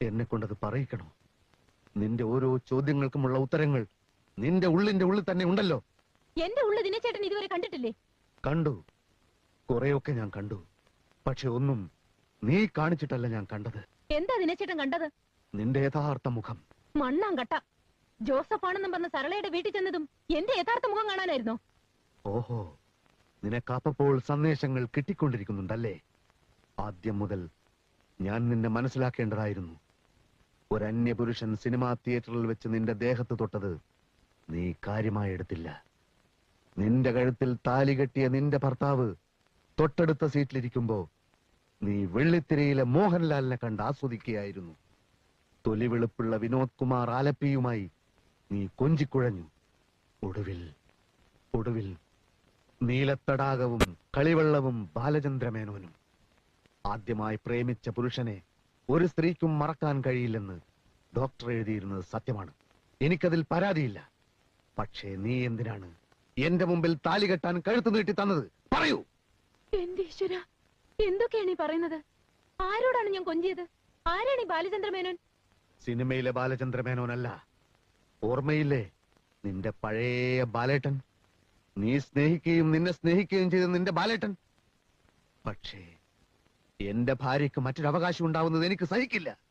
എന്നെ കൊണ്ടത് പറയിക്കണോ? നിന്റെ ഓരോ ചോദ്യങ്ങൾക്കുമുള്ള ഉത്തരങ്ങൾ നിന്റെ ഉള്ളിന്റെ ഉള്ളിൽ തന്നെ ഉണ്ടല്ലോ. എന്റെ ഉള്ളു ചേട്ടൻ ഇതുവരെ കണ്ടിട്ടില്ലേ? കണ്ടു. കുറെയൊക്കെ ഞാൻ കണ്ടു. പക്ഷെ ഒന്നും നീ കാണിച്ചിട്ടല്ല ഞാൻ കണ്ടത്. എന്താ ദിനച്ചേട്ടൻ കണ്ടത്? നിന്റെ യഥാർത്ഥ മുഖം. മണ്ണാങ്കട്ട. ജോസഫ് ആണെന്നും പറഞ്ഞ സരളയുടെ വീട്ടിൽ ചെന്നതും എന്റെ യഥാർത്ഥ മുഖം കാണാനായിരുന്നോ? ഓഹോ നിനക്കപ്പോൾ സന്ദേശങ്ങൾ കിട്ടിക്കൊണ്ടിരിക്കുന്നുണ്ടല്ലേ? ആദ്യം മുതൽ ഞാൻ നിന്നെ മനസ്സിലാക്കേണ്ടതായിരുന്നു. ഒരന്യപുരുഷൻ സിനിമാ തിയേറ്ററിൽ വെച്ച് നിന്റെ ദേഹത്ത് തൊട്ടത് നീ കാര്യമായി എടുത്തില്ല. നിന്റെ കഴുത്തിൽ താലി കെട്ടിയ നിന്റെ ഭർത്താവ് തൊട്ടടുത്ത സീറ്റിലിരിക്കുമ്പോ നീ വെള്ളിത്തിരയിലെ മോഹൻലാലിനെ കണ്ട് ആസ്വദിക്കുകയായിരുന്നു. തൊലി വെളുപ്പുള്ള വിനോദ് കുമാർ ആലപ്പിയുമായി നീ കൊഞ്ചിക്കുഴഞ്ഞു. ഒടുവിൽ ഒടുവിൽ നീലത്തടാകവും കളിവെള്ളവും ബാലചന്ദ്രമേനോനും ആദ്യമായി പ്രേമിച്ച പുരുഷനെ ഒരു സ്ത്രീക്കും മറക്കാൻ കഴിയില്ലെന്ന് ഡോക്ടർ എഴുതിയിരുന്നത് സത്യമാണ്. എനിക്കതിൽ പരാതിയില്ല. പക്ഷേ നീ എന്തിനാണ് എന്റെ മുമ്പിൽ താലി കെട്ടാൻ കഴുത്ത് നീട്ടി തന്നത്? പറയൂ. എന്റെ ഈശ്വര എന്തൊക്കെയാണ് ഈ പറയുന്നത്? ആരോടാണ് ഞാൻ കൊഞ്ചിയത്? ആരാണ് ഈ ബാലചന്ദ്രമേനോൻ? സിനിമയിലെ ബാലചന്ദ്രമേനോനല്ല. ഓർമ്മയില്ലേ? നിന്റെ പഴയ ബാലേട്ടൻ. നീ സ്നേഹിക്കുകയും നിന്നെ സ്നേഹിക്കുകയും ചെയ്ത നിന്റെ ബാലേട്ടൻ. പക്ഷേ എന്റെ ഭാര്യയ്ക്ക് മറ്റൊരു അവകാശം ഉണ്ടാവുന്നത് എനിക്ക് സഹിക്കില്ല.